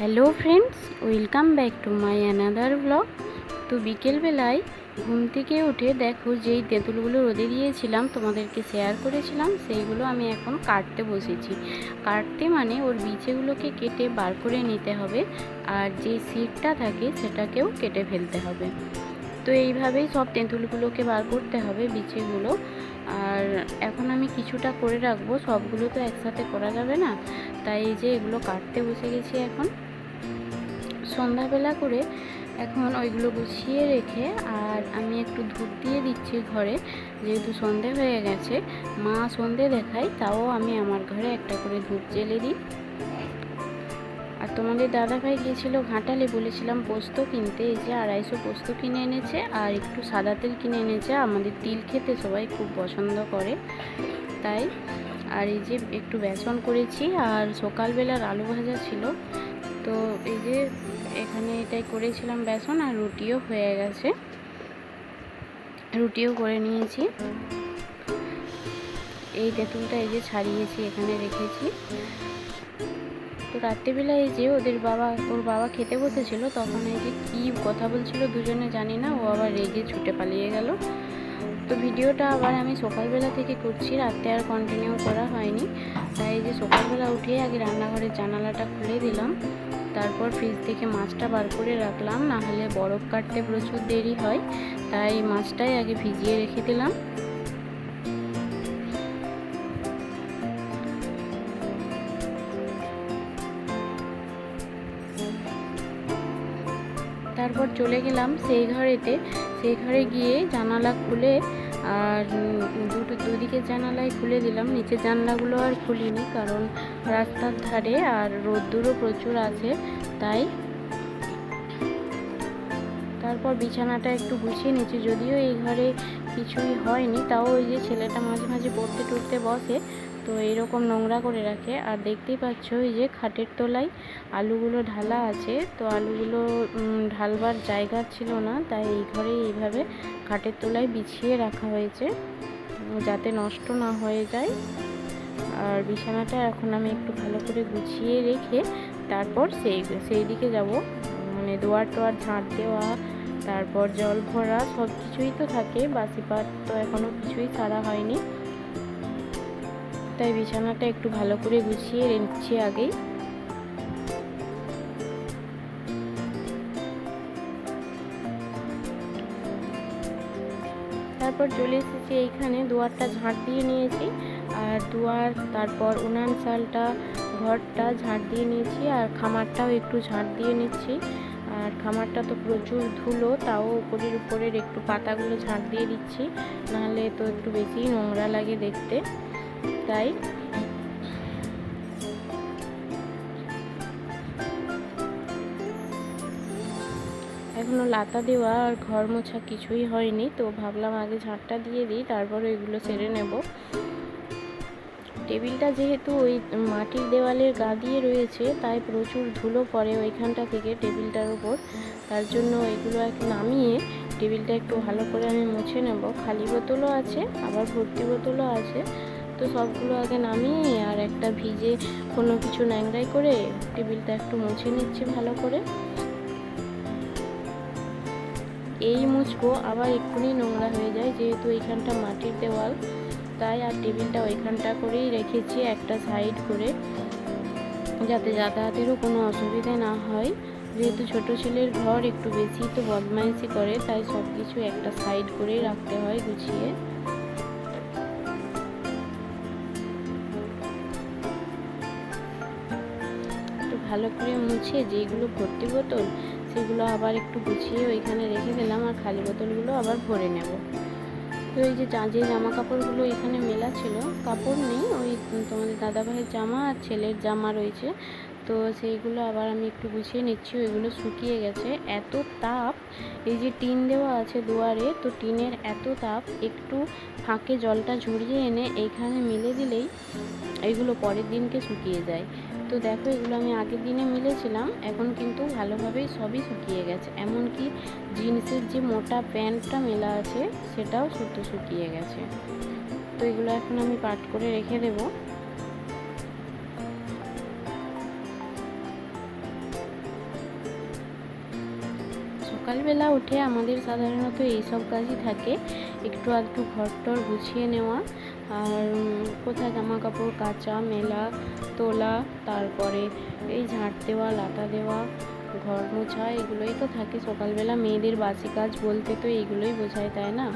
Hello friends, welcome back to my another blog. তো বিকেলবেলায় ঘুম থেকে উঠে দেখো যেই তেঁতুলগুলো রোদে দিয়েছিলাম, তোমাদেরকে শেয়ার করেছিলাম, সেইগুলো আমি এখন কাটতে বসেছি। কাটতে মানে ওর বিচেগুলোকে কেটে বার করে নিতে হবে, আর যে সিটটা থাকে সেটাকেও কেটে ফেলতে হবে। তো এইভাবেই সব তেঁতুলগুলোকে বার করতে হবে বিচেগুলো আর এখন আমি কিছুটা করে রাখব, সবগুলো তো একসাথে করা যাবে না, তাই যে এগুলো কাটতে বসে গেছি এখন। সন্ধ্যাবেলা করে এখন ওইগুলো গুছিয়ে রেখে আর আমি একটু ধূপ দিয়ে দিচ্ছি ঘরে, যেহেতু সন্ধে হয়ে গেছে, মা সন্ধে দেখায়, তাও আমি আমার ঘরে একটা করে ধূপ জ্বেলে দিই। আর তোমাদের দাদাভাই গিয়েছিল ঘাটালে, বলেছিলাম পোস্ত কিনতে, এই যে আড়াইশো পোস্ত কিনে এনেছে আর একটু সাদা তেল কিনে এনেছে, আমাদের তিল খেতে সবাই খুব পছন্দ করে, তাই। আর এই যে একটু বেসন করেছি, আর সকালবেলার আলু ভাজা ছিল তো এই যে এখানে এটাই করেছিলাম বেসন আর রুটিও হয়ে গেছে। রুটিও করে নিয়েছি। এই তেঁতুলটা এই যে ছাড়িয়েছি, এখানে রেখেছি। তো রাত্রিবেলা এই যে ওদের বাবা, ওর বাবা খেতে বসেছিল, তখন এই যে কী কথা বলছিল দুজনে জানি না, ও আবার রেগে ছুটে পালিয়ে গেল। তো ভিডিওটা আবার আমি সকালবেলা থেকে করছি রাতে আর কন্টিনিউ করা হয়নি। তাই এই যে সকালবেলা উঠে আগে রান্নাঘরের জানালাটা খুলে দিলাম। তারপর ফ্রিজ থেকে মাছটা বার করে রাখলাম না হলে বরফ কাটতে প্রচুর দেরি হয়, তাই মাছটাই আগে ভিজিয়ে রেখে দিলাম। তারপর চলে গেলাম সেই ঘরেতে, সেই ঘরে গিয়ে জানালা খুলে আর দুটো দুদিকে জানালায় খুলে দিলাম। নিচে জানলাগুলো আর খুলিনি কারণ রাস্তার ধারে আর রোদ্দুরও প্রচুর আছে, তাই তারপর বিছানাটা একটু গুছিয়ে নিচ্ছি। যদিও এই ঘরে কিছুই হয়নি, তাও ওই যে ছেলেটা মাঝে মাঝে পড়তে টুরতে বসে তো এরকম নোংরা করে রাখে। আর দেখতেই পাচ্ছ ওই যে খাটের তলায় আলুগুলো ঢালা আছে। তো আলুগুলো ঢালবার জায়গা ছিল না, তাই এই ঘরে এইভাবে খাটের তলায় বিছিয়ে রাখা হয়েছে। যাতে নষ্ট না হয়ে যায়। আর বিছানাটা এখন আমি একটু ভালো করে গুছিয়ে রেখে তারপর সেই সেই দিকে যাব। মানে দোয়ার টোয়ার, ঝাঁট দেওয়া, তারপর জল ভরা সব কিছুই তো থাকে। বাসি পাট তো এখনও কিছুই ছাড়া হয়নি। তাই বিছানাটা একটু ভালো করে গুছিয়ে নিচ্ছি আগেই। তারপর চলে এসেছি এইখানে, দুয়ারটা ঝাঁট দিয়ে নিয়েছি, আর দুয়ার, তারপর উনান চালটা, ঘরটা ঝাঁট দিয়ে নিয়েছি, আর খামারটাও একটু ঝাঁট দিয়ে নিচ্ছি। আর খামারটা তো প্রচুর ধুলো, তাও উপরের উপরের একটু পাতাগুলো ঝাঁট দিয়ে দিচ্ছি, নাহলে তো একটু বেশি নোংরা লাগে দেখতে। তাই? এখনও লাতা দেওয়া আর ঘর মোছা কিছুই হয়নি, তো ভাবলাম আগে ঝাঁটটা দিয়ে দিই, তারপর ওইগুলো সেরে নেব। টেবিলটা যেহেতু ওই মাটির দেওয়ালের গা দিয়ে রয়েছে, তাই প্রচুর ধুলো পড়ে ওইখানটা থেকে টেবিলটার উপর। তার জন্য এগুলো এক নামিয়ে টেবিলটা একটু ভালো করে আমি মুছে নেব। খালি বোতলও আছে, আবার ভর্তি বোতলও আছে। তো সবগুলো আগে নামিয়ে আর একটা ভিজে কোনো কিছু ন্যাংরাই করে টেবিলটা একটু মুছে নিচ্ছি ভালো করে। এই মুছবো, আবার এক্ষুনি নোংরা হয়ে যায় যেহেতু এইখানটা মাটির দেওয়াল, তাই আর টেবিলটা ওইখানটা করেই রেখেছি একটা সাইড করে, যাতে যাতায়াতেরও কোনো অসুবিধা না হয়। যেহেতু ছোট ছেলের ঘর একটু বেশি তো বদমাইশি করে, তাই সব কিছু একটা সাইড করেই রাখতে হয় গুছিয়ে। ভালো করে মুছে যেগুলো ভর্তি বোতল, সেগুলো আবার একটু গুছিয়ে ওইখানে রেখে দিলাম আর খালি বোতলগুলো আবার ভরে নেব। তো এই যে যে জামা কাপড়গুলো এখানে মেলা ছিল, কাপড় নেই, ওই তোমাদের দাদাভাইয়ের জামা আর ছেলের জামা রয়েছে। তো সেইগুলো আবার আমি একটু গুছিয়ে নিচ্ছি। ওইগুলো শুকিয়ে গেছে। এত তাপ, এই যে টিন দেওয়া আছে দুয়ারে, তো টিনের এত তাপ, একটু ফাঁকে জলটা ঝরিয়ে এনে এইখানে মিলে দিলেই এইগুলো পরের দিনকে শুকিয়ে যায়। তো দেখো এগুলো আমি আগের দিনে মিলেছিলাম, এখন কিন্তু ভালোভাবেই সবই শুকিয়ে গেছে। এমনকি জিন্সের যে মোটা প্যান্টটা মেলা আছে, সেটাও শুদ্ধ শুকিয়ে গেছে। তো এগুলো এখন আমি পাট করে রেখে দেবো। সকালবেলা উঠে আমাদের সাধারণত এই সব কাজই থাকে। একটু আধটু ঘর টর গুছিয়ে নেওয়া, আর কোথায় জামা কাপড় কাচা, মেলা, তোলা, তারপরে এই ঝাঁট দেওয়া, লাতা দেওয়া, ঘর মোছা, এগুলোই তো থাকে। সকালবেলা মেয়েদের বাসি কাজ বলতে তো এইগুলোই বোঝায়, তাই না?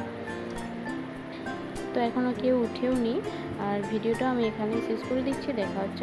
তো এখনও কেউ উঠেও নি আর ভিডিওটা আমি এখানে শেষ করে দিচ্ছি। দেখা হচ্ছে